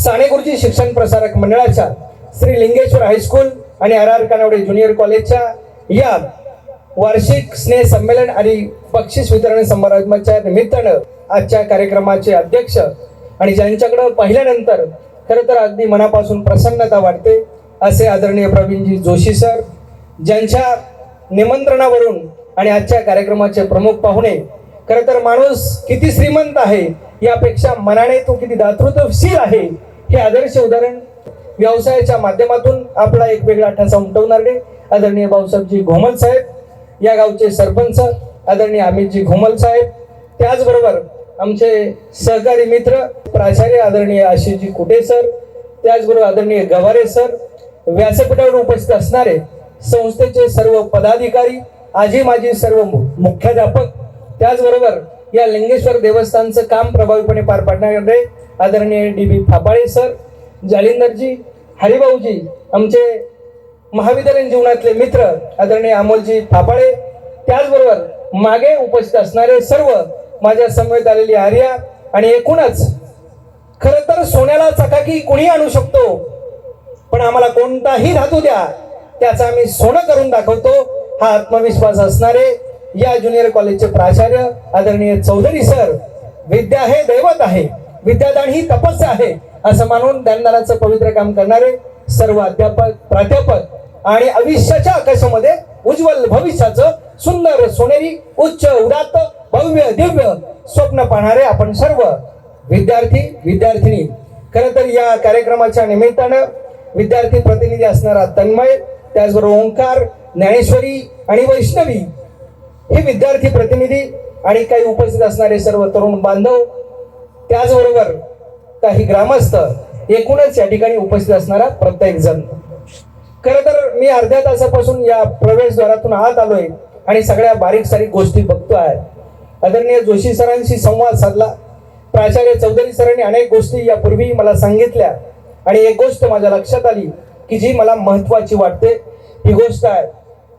साने गुरुजी शिक्षण प्रसारक मंडळाच्या श्री लिंगेश्वर हायस्कूल आणि आर आर कानावडे ज्युनियर कॉलेजच्या या वार्षिक स्नेह संमेलन आणि बक्षीस वितरण समारंभाच्या निमित्तानं आजच्या कार्यक्रमाचे अध्यक्ष आणि ज्यांच्याकडं पाहिल्यानंतर खरं तर अगदी मनापासून प्रसन्नता वाटते असे आदरणीय प्रवीणजी जोशी सर ज्यांच्या निमंत्रणावरून आणि आजच्या कार्यक्रमाचे प्रमुख पाहुणे खरं तर माणूस किती श्रीमंत आहे यापेक्षा मनाने तो किती दातृत्वशील आहे हे आदर्श उदाहरण व्यवसायाच्या माध्यमातून आपला एक वेगळा ठसा उमटवणारे आदरणीय भाऊसाहेबजी घोमल साहेब या गावचे सरपंच आदरणीय अमितजी घोमल साहेब त्याचबरोबर आमचे सहकारी मित्र प्राचार्य आदरणीय आशिषजी कुटे सर त्याचबरोबर आदरणीय गवारे सर व्यासपीठावर उपस्थित असणारे संस्थेचे सर्व पदाधिकारी आजी माजी सर्व मु- मुख्याध्यापक त्याचबरोबर या लिंगेश्वर देवस्थानचं काम प्रभावीपणे पार पाडणारे आदरणीय डी बी फापाळे सर जालिंदरजी हरिभाऊजी आमचे महाविद्यालयीन जीवनातले मित्र आदरणीय अमोलजी फापाळे त्याचबरोबर मागे उपस्थित असणारे सर्व माझ्या समवेत आलेली आर्या आणि एकूणच खरं तर सोन्याला चकाकी कुणी आणू शकतो पण आम्हाला कोणताही धातू द्या त्याचा आम्ही सोनं करून दाखवतो हा आत्मविश्वास असणारे या ज्युनियर कॉलेजचे प्राचार्य आदरणीय चौधरी सर विद्या हे दैवत आहे. विद्यादान ही तपस्या आहे असं मानून ज्ञानदानाचं पवित्र काम करणारे सर्व अध्यापक प्राध्यापक आणि आयुष्याच्या आकाशामध्ये उज्ज्वल भविष्याचं सुंदर सोनेरी उच्च उदात्त भव्य दिव्य स्वप्न पाहणारे आपण सर्व विद्यार्थी विद्यार्थिनी. खरं तर या कार्यक्रमाच्या निमित्तानं विद्यार्थी प्रतिनिधी असणारा तन्मय त्याचबरोबर ओंकार ज्ञानेश्वरी आणि वैष्णवी हे विद्यार्थी प्रतिनिधी आणि काही उपस्थित असणारे सर्व तरुण बांधव त्याचबरोबर काही ग्रामस्थ एकूणच या ठिकाणी उपस्थित असणारा प्रत्येक जण. खर तर मी अर्ध्या तासापासून या प्रवेशद्वारातून आत आलोय आणि सगळ्या बारीक सारीक गोष्टी बघतो आहे. आदरणीय जोशी सरांशी संवाद साधला. प्राचार्य चौधरी सरांनी अनेक गोष्टी यापूर्वी मला सांगितल्या आणि एक गोष्ट माझ्या लक्षात आली की जी मला महत्वाची वाटते ही गोष्ट आहे.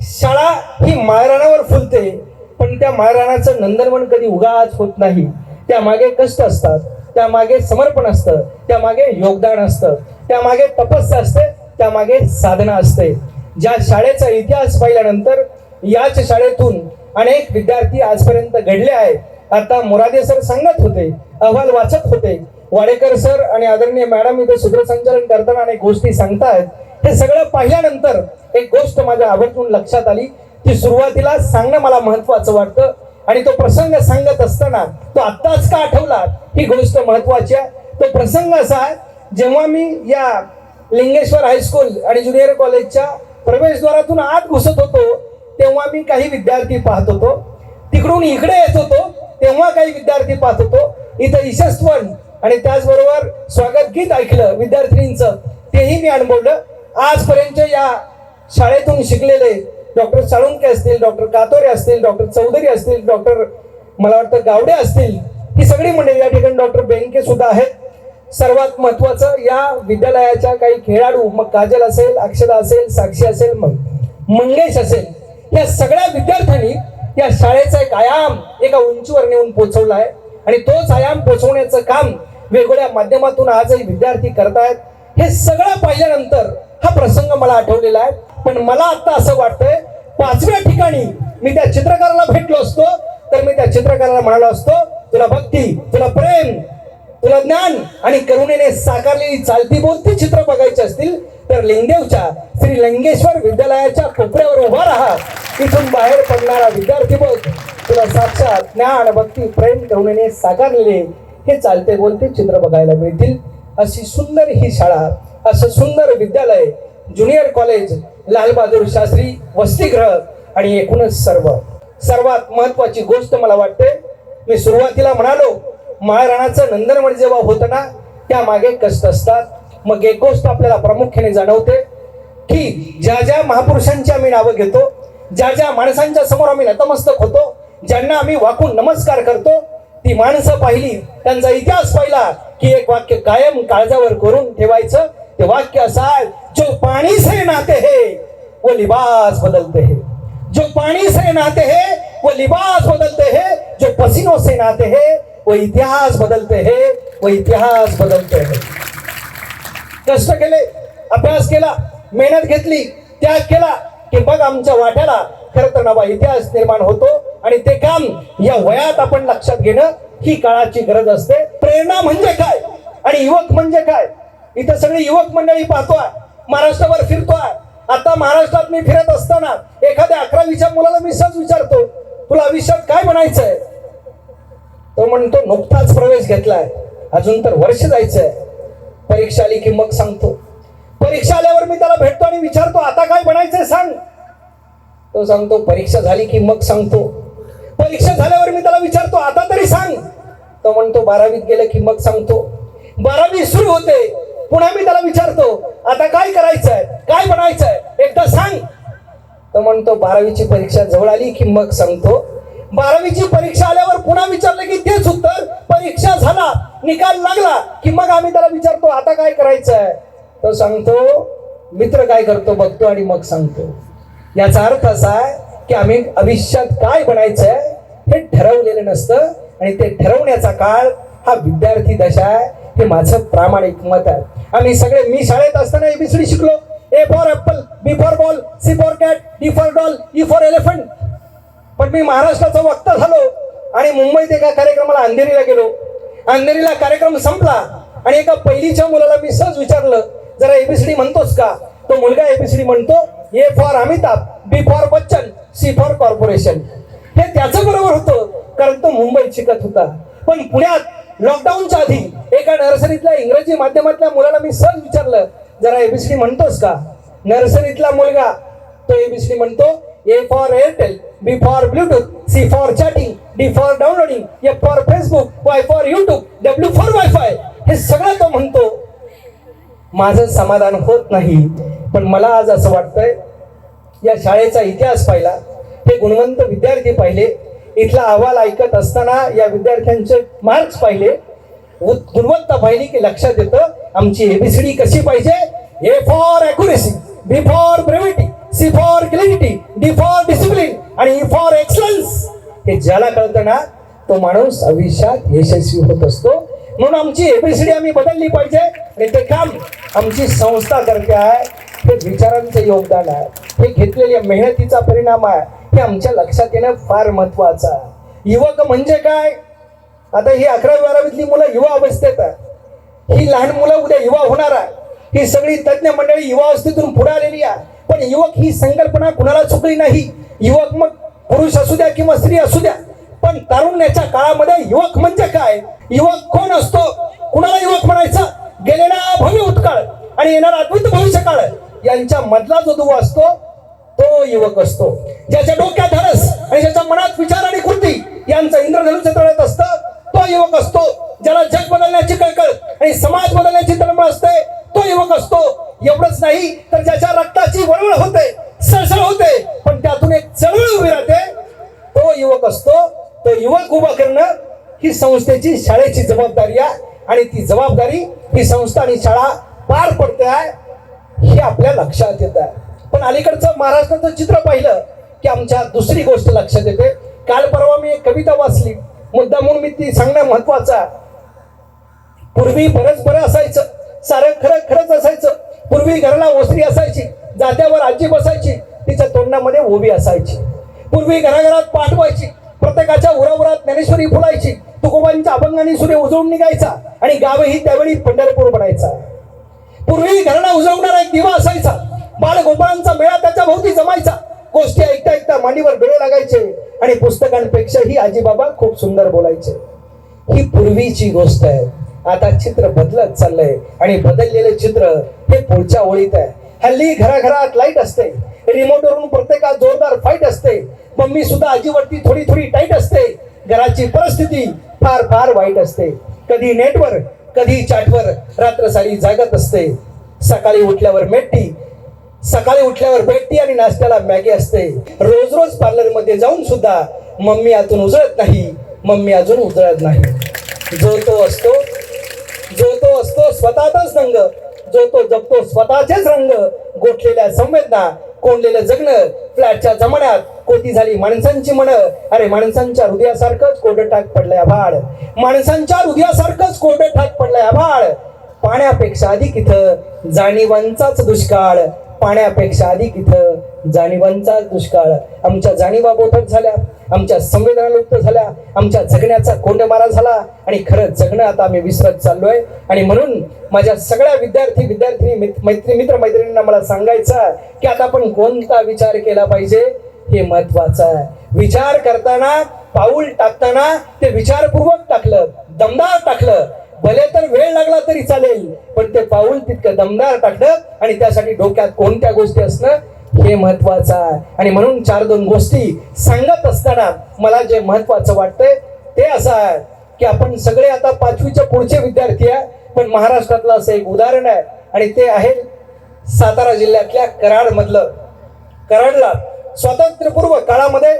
शाळा ही माळरानावर फुलते पण त्या माळरानाचं नंदनवन कधी उगाच होत नाही. त्यामागे कष्ट असतात त्यामागे समर्पण असतं त्यामागे योगदान असतं त्यामागे तपस्या असते त्यामागे साधना असते. ज्या शाळेचा इतिहास पाहिल्यानंतर याच शाळेतून अनेक विद्यार्थी आजपर्यंत घडले आहेत. आता मोरादे सर सांगत होते अहवाल वाचत होते. वाडेकर सर आणि आदरणीय मॅडम इथे सूत्रसंचालन करताना अनेक गोष्टी सांगतायत. हे सगळं पाहिल्यानंतर एक गोष्ट माझ्या आवर्जून लक्षात आली ती सुरुवातीला सांगणं मला महत्वाचं वाटतं. आणि तो प्रसंग सांगत असताना तो आत्ताच का आठवला? ही गोष्ट महत्वाची आहे. तो प्रसंग असा आहे जेव्हा मी या लिंगेश्वर हायस्कूल आणि ज्युनियर कॉलेजच्या प्रवेशद्वारातून आत घुसत होतो तेव्हा मी काही विद्यार्थी पाहत होतो. तिकडून इकडे येत होतो तेव्हा काही विद्यार्थी पाहत होतो. इथं यशस्वन आणि त्याचबरोबर स्वागत गीत ऐकलं विद्यार्थिनींचं तेही मी अनुभवलं. आजपर्यंत या शाळेतून शिकलेले डॉक्टर साळुंके असतील डॉक्टर कातोरे असतील डॉक्टर चौधरी असतील डॉक्टर मला वाटतं गावडे असतील ही सगळी मंडळी या ठिकाणी डॉक्टर बेंके सुद्धा आहेत. सर्वात महत्वाचं या विद्यालयाच्या काही खेळाडू मग काजल असेल अक्षदा असेल साक्षी असेल मग मंगेश असेल या सगळ्या विद्यार्थ्यांनी या शाळेचा एक आयाम एका उंचीवर नेऊन पोचवला आहे. आणि तोच आयाम पोचवण्याचं काम वेगवेगळ्या माध्यमातून आजही विद्यार्थी करतायत. हे सगळं पाहिल्यानंतर हा प्रसंग मला आठवलेला आहे. पण मला आता असं वाटतंय पाचव्या ठिकाणी मी त्या चित्रकाराला भेटलो असतो. तर मी त्या चित्रकाराला म्हणालो असतो तुला भक्ती तुला प्रेम तुला ज्ञान आणि करुणेने साकारलेली चालती बोलती चित्र बघायची असतील तर लिंगदेवच्या श्री लिंगेश्वर विद्यालयाच्या कोपऱ्यावर उभा राहा. तिथून बाहेर पडणारा विद्यार्थी बघ. तुला साक्षात ज्ञान भक्ती प्रेम करुणेने साकारलेले हे चालते बोलते चित्र बघायला मिळतील. अशी सुंदर ही शाळा असं सुंदर विद्यालय ज्युनियर कॉलेज लालबहादूर शास्त्री वसतिगृह आणि एकूणच सर्व. सर्वात महत्वाची गोष्ट मला वाटते मी सुरुवातीला म्हणालो माळराणाचं नंदनवन जेव्हा होतं ना त्यामागे कष्ट असतात. मग एक गोष्ट आपल्याला प्रामुख्याने जाणवते की ज्या ज्या महापुरुषांची आम्ही नावं घेतो ज्या ज्या माणसांच्या समोर आम्ही नतमस्तक होतो ज्यांना आम्ही वाकून नमस्कार करतो ती माणसं पाहिली त्यांचा इतिहास पाहिला की एक वाक्य कायम काळजावर करून ठेवायचं ते वाक्य असं जो पाणी से नाते है वो लिबास बदलते हैं. जो पानी से नाते हैं वो लिबास बदलते हैं। जो पसीनों से नाते हैं वो इतिहास बदलते हैं वो इतिहास बदलते हैं। कष्ट केले अभ्यास केला मेहनत घेतली त्याग केला की बघ आमच्या वाट्याला खरं तर नवा इतिहास निर्माण होतो आणि ते काम या वयात आपण लक्षात घेणं ही काळाची गरज असते. प्रेरणा म्हणजे काय आणि युवक म्हणजे काय? इथं सगळी युवक मंडळी पाहतोय महाराष्ट्रावर फिरतोय. आता महाराष्ट्रात मी फिरत असताना एखाद्या अकरावीच्या मुलाला मी सहज विचारतो तुला आयुष्यात काय म्हणायचंय? तो म्हणतो नुकताच प्रवेश घेतलाय. अजून तर वर्ष जायचंय. परीक्षा आली की मग सांगतो. परीक्षा आल्यावर मी त्याला भेटतो आणि विचारतो आता काय बनायचंय सांग. तो सांगतो परीक्षा झाली की मग सांगतो. परीक्षा झाल्यावर मी त्याला विचारतो आता तरी सांग. तो म्हणतो बारावीत गेलं की मग सांगतो. बारावी सुरू होते. पुन्हा मी त्याला विचारतो आता काय करायचंय? काय बनायचंय? एकदा सांग. तर म्हणतो बारावीची परीक्षा जवळ आली की मग सांगतो. बारावीची परीक्षा आल्यावर पुन्हा विचारलं की तेच उत्तर परीक्षा झाला निकाल लागला की मग आम्ही त्याला विचारतो आता काय करायचंय? तो सांगतो मित्र काय करतो बघतो आणि मग सांगतो. याचा अर्थ असा आहे की आम्ही आयुष्यात काय बनायचंय हे ठरवलेलं नसतं आणि ते ठरवण्याचा काळ हा विद्यार्थी दशा आहे. हे माझं प्रामाणिक मत आहे. आम्ही सगळे मी शाळेत असताना एबीसीडी शिकलो. A for apple B for ball C for cat D for doll E for elephant पण मी महाराष्ट्राचा वक्ता झालो आणि मुंबईत एका कार्यक्रमाला अंधेरीला गेलो. अंधेरीला कार्यक्रम संपला आणि एका पहिलीच्या मुलाला मी सहज विचारलं जरा एबीसीडी म्हणतोस का? तो मुलगा एबीसीडी म्हणतो A for Amitabh B for Bachchan C for corporation हे त्याचं बरोबर होतं कारण तो मुंबईत शिकत होता. पण पुण्यात लॉकडाऊनच्या आधी एका नर्सरीतल्या इंग्रजी माध्यमातल्या मुलाला मी सहज विचारलं जरा एबीसीडी म्हणतोस का? नर्सरीतला मुलगा तो एबीसीडी म्हणतो A for Airtel B for Bluetooth C for chatting D for downloading A for Facebook Y for YouTube W for wifi हे सगळं तो म्हणतो. माझं समाधान होत नाही पण मला आज असं वाटतंय या शाळेचा इतिहास पाहिला हे गुणवंत विद्यार्थी पाहिले इथला अहवाल ऐकत असताना या विद्यार्थ्यांचे मार्क्स पाहिले. गुणवत्ता पाहिली की लक्षात येतं आमची एबीसीडी कशी पाहिजे? A for accuracy B for brevity C for clarity D for discipline आणि ई फॉर एक्सलन्स हे ज्याला कळतं ना तो माणूस आयुष्यात यशस्वी होत असतो. म्हणून आमची एबीसीडी आम्ही बदलली पाहिजे. आणि ते काम आमची संस्था करते आहे. हे विचारांचं योगदान आहे. हे घेतलेल्या मेहनतीचा परिणाम आहे. हे आमच्या लक्षात येणं फार महत्वाचं आहे. युवक म्हणजे काय? आता ही अकरावी बारावीतली मुलं युवा अवस्थेत आहे. ही लहान मुलं उद्या युवा होणार आहे. ही सगळी तज्ज्ञ मंडळी युवा अवस्थेतून पुढे आलेली आहे. पण युवक ही संकल्पना कुणाला चुकली नाही. युवक मग पुरुष असू द्या किंवा स्त्री असू द्या. पण तारुण्याच्या काळामध्ये युवक म्हणजे काय? युवक कोण असतो? कुणाला युवक म्हणायचं? गेलेला भव्य उत्काळ आणि येणारा अद्भुत भविष्य काळ यांच्या मधला जो दुवा असतो तो युवक असतो. ज्याच्या डोक्यात धडस आणि ज्याच्या मनात विचार आणि कृती यांचं इंद्रधनुष्य तळत असतं तो युवक असतो. ज्याला जग बदलण्याची कळकळ आणि समाज बदलण्याची तळमळ असते तो युवक असतो. एवढंच नाही तर ज्याच्या रक्ताची वळवळ होते सळसळ होते पण त्यातून एक चळवळ उभी राहते. तो युवक असतो. तो युवक उभा करणं ही संस्थेची शाळेची जबाबदारी आहे आणि ती जबाबदारी ही संस्था आणि शाळा पार पडते आहे हे आपल्या लक्षात येत आहे. पण अलीकडचं महाराष्ट्राचं चित्र पाहिलं की आमच्या दुसरी गोष्ट लक्षात येते. काल परवा मी एक कविता वाचली. मुद्दा म्हणून मी ती सांगणं महत्त्वाचा पूर्वी बरंच बरं असायचं. सारं खरं खरंच असायचं. पूर्वी घराला ओसरी असायची. जात्यावर आजी बसायची. तिच्या तोंडामध्ये ओवी असायची. पूर्वी घराघरात पाठवायची प्रत्येकाच्या उरावरात ज्ञानेश्वरी फुलायची. तुकोबांच्या अभंगाने सूर्य उजळून निघायचा आणि गावही त्यावेळी पंढरपूर बनायचा. पूर्वी घराला उजळवणारा एक दिवा असायचा. बाळगोपाळांचा मेळा त्याच्या भोवती जमायचा. गोष्टी ऐकता ऐकता मांडीवर बेळे लागायचे आणि पुस्तकांपेक्षाही आजीबाबा खूप सुंदर बोलायचे. ही पूर्वीची गोष्ट आहे. आता चित्र बदलत चाललंय आणि बदललेले चित्र हे पुढच्या ओळीत आहे. हल्ली घराघरात लाइट असते. रिमोटवरून प्रत्येकात जोरदार फाईट असते. मम्मी सुद्धा आजीवरती थोडी थोडी टाईट असते. घराची परिस्थिती फार फार वाईट असते. कधी नेटवर कधी चॅटवर रात्र सारी जागत असते. सकाळी उठल्यावर मेट्टी सकाळी उठल्यावर भेटती आणि नाश्त्याला मॅगी असते. रोज रोज पार्लरमध्ये जाऊन सुद्धा मम्मी अजून उजळत नाही. मम्मी अजून उजळत नाही. जो तो असतो जो तो असतो स्वतःचाच रंग. जो तो जगतो स्वतःचेच रंग. गोठलेल्या संवेदना कोंडलेलं जगणं फ्लॅटच्या जमान्यात कोती झाली माणसांची मन. अरे माणसांच्या हृदयासारखंच कोरडं टाक पडलंय आभाळ माणसांच्या हृदयासारखंच कोरडं ठाक पडलंय आभाळ पाण्यापेक्षा अधिक इथं जाणीवांचाच दुष्काळ. पाण्यापेक्षा अधिक इथं जाणीवांचा दुष्काळ. आमच्या जाणीवा बोधक झाल्या आमच्या संवेदना लुप्त झाल्या आमच्या जगण्याचा कोंडमारा झाला आणि खरं जगणं आता आम्ही विसरत चाललोय. आणि म्हणून माझ्या सगळ्या विद्यार्थी विद्यार्थिनी मैत्री मित्र मैत्रिणींना मला सांगायचं की आता आपण कोणता विचार केला पाहिजे हे महत्वाचं आहे. विचार करताना पाऊल टाकताना ते विचारपूर्वक टाकलं दमदार टाकलं. भले तर वेळ लागला तरी चालेल पण ते पाऊल तितकं दमदार टाकलं आणि त्यासाठी डोक्यात कोणत्या गोष्टी असणं हे महत्वाचं आहे. आणि म्हणून चार दोन गोष्टी सांगत असताना मला जे महत्वाचं वाटतंय ते असं आहे की आपण सगळे आता पाचवीच्या पुढचे विद्यार्थी आहे पण महाराष्ट्रातलं असं एक उदाहरण आहे आणि ते आहे सातारा जिल्ह्यातल्या कराड मधलं कराडला स्वातंत्र्यपूर्व काळामध्ये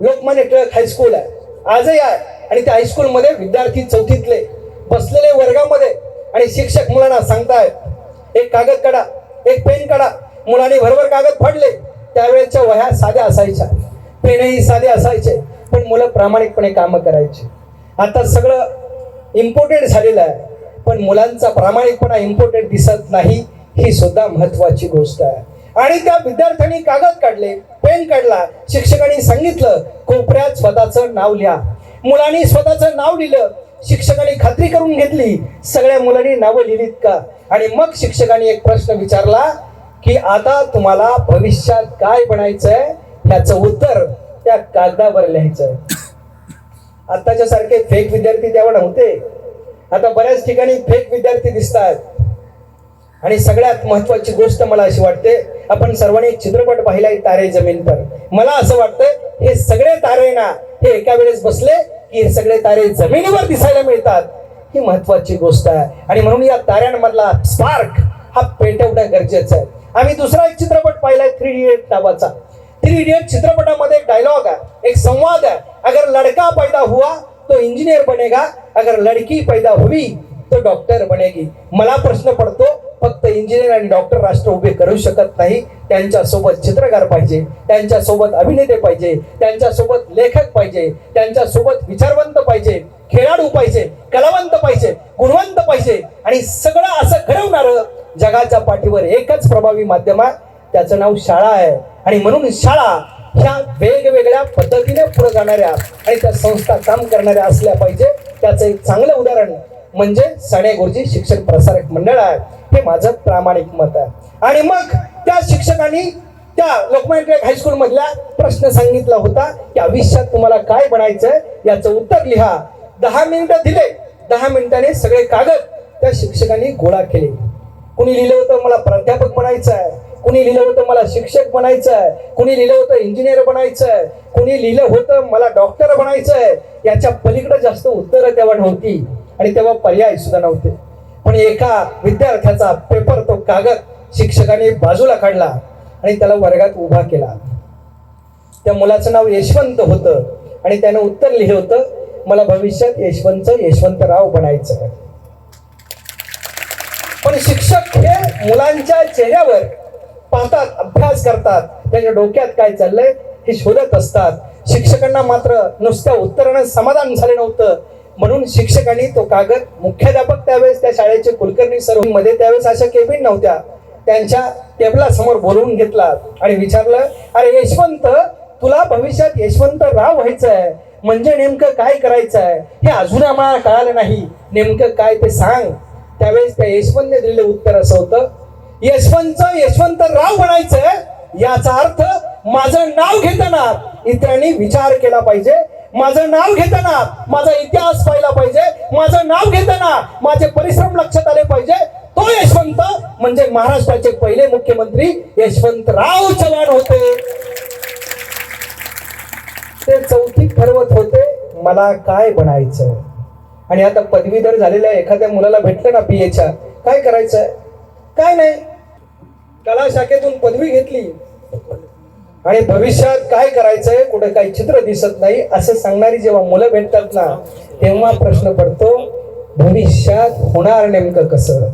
लोकमान्य टिळक हायस्कूल आहे. आजही आहे. आणि त्या हायस्कूलमध्ये विद्यार्थी चौथीतले बसलेले वर्गामध्ये आणि शिक्षक मुलांना सांगतायत एक कागद काढा एक पेन काढा. मुलांनी भरभर कागद फाडले. त्यावेळेच्या वह्या साध्या असायच्या. पेनही साधे असायचे पण मुलं प्रामाणिकपणे कामं करायची. आता सगळं इम्पोर्टेड झालेलं आहे पण मुलांचा प्रामाणिकपणा इम्पोर्टेड दिसत नाही ही सुद्धा महत्त्वाची गोष्ट आहे. आणि त्या विद्यार्थ्यांनी कागद काढले पेन काढला शिक्षकांनी सांगितलं कोपऱ्यात स्वतःचं नाव लिहा. मुलांनी स्वतःचं नाव लिहिलं शिक्षकांनी खात्री करून घेतली सगळ्या मुलांनी नावं लिहिलीत का? आणि मग शिक्षकांनी एक प्रश्न विचारला की आता तुम्हाला भविष्यात काय बनायचंय त्याचं उत्तर त्या कागदावर लिहायचं आताच्या सारखे फेक विद्यार्थी त्यावर नव्हते. आता बऱ्याच ठिकाणी फेक विद्यार्थी दिसतात. आणि सगळ्यात महत्वाची गोष्ट मला अशी वाटते आपण सर्वांनी चित्रपट पाहिलाय तारे जमीन पर. मला असं वाटतं हे सगळे तारे ना हे एका वेळेस बसले की हे सगळे तारे जमिनीवर दिसायला मिळतात. ही महत्वाची गोष्ट आहे. आणि म्हणून या ताऱ्यांमधला स्पार्क हा पेटवणं गरजेचं आहे. आम्ही दुसरा एक चित्रपट पाहिलाय थ्री इडियट नावाचा. थ्री इडियट चित्रपटामध्ये एक डायलॉग आहे एक संवाद आहे. अगर लड़का पैदा हुआ तो इंजिनियर बनेगा. अगर लड़की पैदा हुई तो डॉक्टर बनेगी मला प्रश्न पडतो फक्त इंजिनियर आणि डॉक्टर राष्ट्र उभे करू शकत नाही. त्यांच्यासोबत चित्रकार पाहिजे त्यांच्यासोबत अभिनेते पाहिजे त्यांच्यासोबत लेखक पाहिजे त्यांच्यासोबत विचारवंत पाहिजे खेळाडू पाहिजे कलावंत पाहिजे गुणवंत पाहिजे. आणि सगळं असं घडवणारं जगाच्या पाठीवर एकच प्रभावी माध्यम आहे. त्याचं नाव शाळा आहे. आणि म्हणून शाळा ह्या वेगवेगळ्या पद्धतीने पुढे जाणाऱ्या आणि त्या संस्था काम करणाऱ्या असल्या पाहिजे. त्याचं एक चांगलं उदाहरण म्हणजे साने गुरुजी शिक्षक प्रसारक मंडळ आहे. हे माझं प्रामाणिक मत आहे. आणि मग त्या शिक्षकांनी त्या लोकमान्य टिळक हायस्कूल मधला प्रश्न सांगितला होता की आयुष्यात तुम्हाला काय बनायचंय? याचं उत्तर लिहा. दहा मिनिटं दिले. दहा मिनिटाने सगळे कागद त्या शिक्षकांनी गोळा केले. कुणी लिहिलं होतं मला प्राध्यापक बनायचं आहे कुणी लिहिलं होतं मला शिक्षक बनायचं आहे कुणी लिहिलं होतं इंजिनियर बनायचं आहे कुणी लिहिलं होतं मला डॉक्टर बनायचं आहे याच्या पलीकडे जास्त उत्तरं तेव्हा नव्हती. आणि तेव्हा पर्याय सुद्धा नव्हते. पण एका विद्यार्थ्याचा पेपर तो कागद शिक्षकाने बाजूला काढला आणि त्याला वर्गात उभा केला. त्या मुलाचं नाव यशवंत होतं आणि त्यानं उत्तर लिहिलं होतं मला भविष्यात यशवंत यशवंतराव बनायचं पण शिक्षक हे मुलांच्या चेहऱ्यावर पाहतात अभ्यास करतात त्यांच्या डोक्यात काय चाललंय हे शोधत असतात. शिक्षकांना मात्र नुसत्या उत्तरानं समाधान झाले नव्हतं. म्हणून शिक्षकांनी तो कागद मुख्याध्यापक त्यावेळेस त्या शाळेचे कुलकर्णी सरमध्ये त्यावेळेस अशा केबिन नव्हत्या. त्यांच्या टेबलासमोर बोलवून घेतला आणि विचारलं अरे यशवंत तुला भविष्यात यशवंत राव व्हायचं आहे म्हणजे नेमकं काय करायचं आहे हे अजून आम्हाला कळालं नाही. नेमकं काय ते सांग. त्यावेळेस त्या यशवंतने दिलेलं उत्तर असं होतं यशवंत यशवंत राव म्हणायचं याचा अर्थ माझं नाव घेताना इतरांनी विचार केला पाहिजे. माझं नाव घेताना माझा इतिहास पाहिला पाहिजे माझं नाव घेताना माझे परिश्रम लक्षात आले पाहिजे. तो यशवंत म्हणजे महाराष्ट्राचे पहिले मुख्यमंत्री यशवंतराव चव्हाण होते. ते चौथी ठरवत होते मला काय बनायचं? आणि आता पदवीधर झालेल्या एखाद्या मुलाला भेटलं ना बी एच्या काय करायचंय काय नाही. कला शाखेतून पदवी घेतली. आणि भविष्यात काय करायचंय कुठे काही चित्र दिसत नाही असं सांगणारी जेव्हा मुलं भेटतात ना तेव्हा प्रश्न पडतो भविष्यात होणार नेमकं कसं?